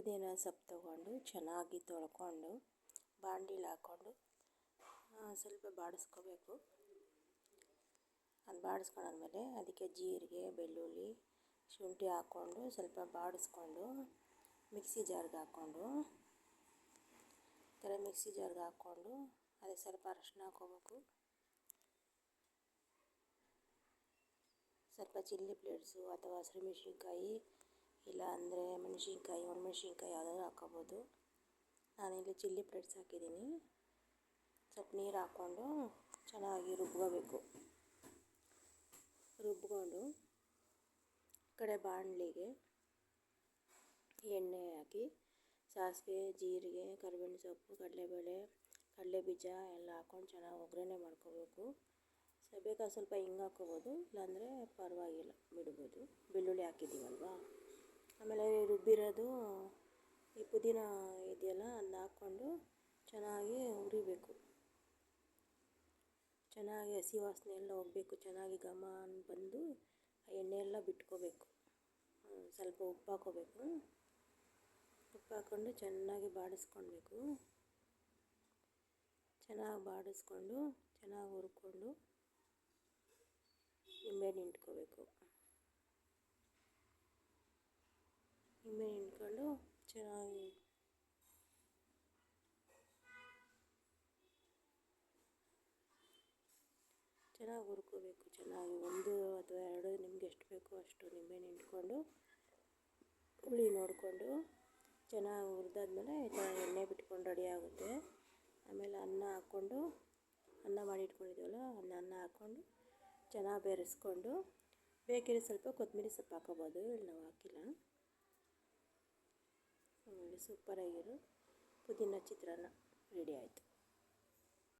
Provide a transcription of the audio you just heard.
ಪುದೀನ ಸೊಪ್ಪು ತೊಗೊಂಡು, ಚೆನ್ನಾಗಿ ತೊಳ್ಕೊಂಡು ಬಾಣಲಿಲಿ ಹಾಕ್ಕೊಂಡು ಸ್ವಲ್ಪ ಬಾಡಿಸ್ಕೋಬೇಕು. ಅದು ಬಾಡಿಸ್ಕೊಂಡಾದ್ಮೇಲೆ ಅದಕ್ಕೆ ಜೀರಿಗೆ, ಬೆಳ್ಳುಳ್ಳಿ, ಶುಂಠಿ ಹಾಕ್ಕೊಂಡು ಸ್ವಲ್ಪ ಬಾಡಿಸ್ಕೊಂಡು, ಮಿಕ್ಸಿ ಜಾರ್ಗೆ ಹಾಕ್ಕೊಂಡು ಥರ ಮಿಕ್ಸಿ ಜಾರ್ಗೆ ಹಾಕ್ಕೊಂಡು ಅದಕ್ಕೆ ಸ್ವಲ್ಪ ಅರಶಿನ ಹಾಕ್ಕೋಬೇಕು. ಸ್ವಲ್ಪ ಚಿಲ್ಲಿ ಫ್ಲೇಕ್ಸು ಅಥವಾ ಹಸಿಮೆಣ್ಸಿನ್ಕಾಯಿ ಇಲ್ಲ ಅಂದರೆ ಮೆಣಸಿನ್ಕಾಯಿ ಒಣಮೆಣ್ಸಿನ್ಕಾಯಿ ಯಾವುದಾದ್ರೂ ಹಾಕ್ಕೋಬೋದು. ನಾನಿಲ್ಲಿ ಚಿಲ್ಲಿ ಫ್ಲೇಕ್ಸ್ ಹಾಕಿದ್ದೀನಿ. ಸ್ವಲ್ಪ ನೀರು ಹಾಕ್ಕೊಂಡು ಚೆನ್ನಾಗಿ ರುಬ್ಕೋಬೇಕು. ರುಬ್ಕೊಂಡು ಕಡೆ ಬಾಣಲಿಗೆ ಎಣ್ಣೆ ಹಾಕಿ, ಸಾಸಿವೆ, ಜೀರಿಗೆ, ಕರಿಬೇವಿನ ಸೊಪ್ಪು, ಕಡಲೆಬೇಳೆ ಕಡಲೆ ಬೀಜ ಎಲ್ಲ ಹಾಕ್ಕೊಂಡು ಚೆನ್ನಾಗಿ ಒಗ್ಗರಣೆ ಮಾಡ್ಕೋಬೇಕು. ಸೊ ಸ್ವಲ್ಪ ಹಿಂಗೆ ಹಾಕ್ಕೋಬೋದು, ಇಲ್ಲಾಂದರೆ ಪರವಾಗಿಲ್ಲ, ಬಿಡ್ಬೋದು. ಬೆಳ್ಳುಳ್ಳಿ ಹಾಕಿದ್ದೀವಲ್ವಾ? ರುಬ್ಬಿರೋದು ಈ ಪುದೀನ ಇದೆಯಲ್ಲ ಅದನ್ನ ಹಾಕ್ಕೊಂಡು ಚೆನ್ನಾಗಿ ಉರಿಬೇಕು ಚೆನ್ನಾಗಿ ಹಸಿ ವಾಸನೆ ಎಲ್ಲ ಹೋಗಬೇಕು, ಚೆನ್ನಾಗಿ ಘಮ ಬಂದು ಎಣ್ಣೆ ಎಲ್ಲ ಬಿಟ್ಕೋಬೇಕು. ಸ್ವಲ್ಪ ಉಪ್ಪು ಹಾಕೋಬೇಕು. ಉಪ್ಪು ಹಾಕ್ಕೊಂಡು ಚೆನ್ನಾಗಿ ಬಾಡಿಸ್ಕೊಳ್ಬೇಕು. ಚೆನ್ನಾಗಿ ಬಾಡಿಸ್ಕೊಂಡು, ಚೆನ್ನಾಗಿ ಹುರ್ಕೊಂಡು, ನಿಂಬೆಹಣ್ಣು ಹಿಂಡ್ಕೋಬೇಕು. ನಿಂಬೆ ಹಿಂಡ್ಕೊಂಡು ಚೆನ್ನಾಗಿ ಚೆನ್ನಾಗಿ ಹುರ್ಕೋಬೇಕು, ಚೆನ್ನಾಗಿ ಒಂದು ಅಥವಾ ಎರಡು ನಿಮ್ಗೆ ಎಷ್ಟು ಬೇಕೋ ಅಷ್ಟು ನಿಂಬೆಹಣ್ಣು ಹಿಂಡ್ಕೊಂಡು ಹುಳಿ ನೋಡಿಕೊಂಡು ಚೆನ್ನಾಗಿ ಹುರಿದಾದ್ಮೇಲೆ ಚೆನ್ನಾಗಿ ಎಣ್ಣೆ ಬಿಟ್ಕೊಂಡು ರೆಡಿ ಆಗುತ್ತೆ. ಆಮೇಲೆ ಅನ್ನ ಹಾಕ್ಕೊಂಡು, ಅನ್ನ ಮಾಡಿ ಇಟ್ಕೊಂಡಿದ್ದೀವಲ್ಲ ಅನ್ನ ಅನ್ನ ಹಾಕ್ಕೊಂಡು ಚೆನ್ನಾಗಿ ಬೆರೆಸ್ಕೊಂಡು, ಬೇಕಿದ್ರೆ ಸ್ವಲ್ಪ ಕೊತ್ತಂಬರಿ ಸೊಪ್ಪು ಹಾಕೋಬೋದು, ಇಲ್ಲಿ ನಾವು ಹಾಕಿಲ್ಲ. ಸೂಪರಾಗಿರೋ ಪುದೀನ ಚಿತ್ರಾನ್ನ ರೆಡಿ ಆಯಿತು.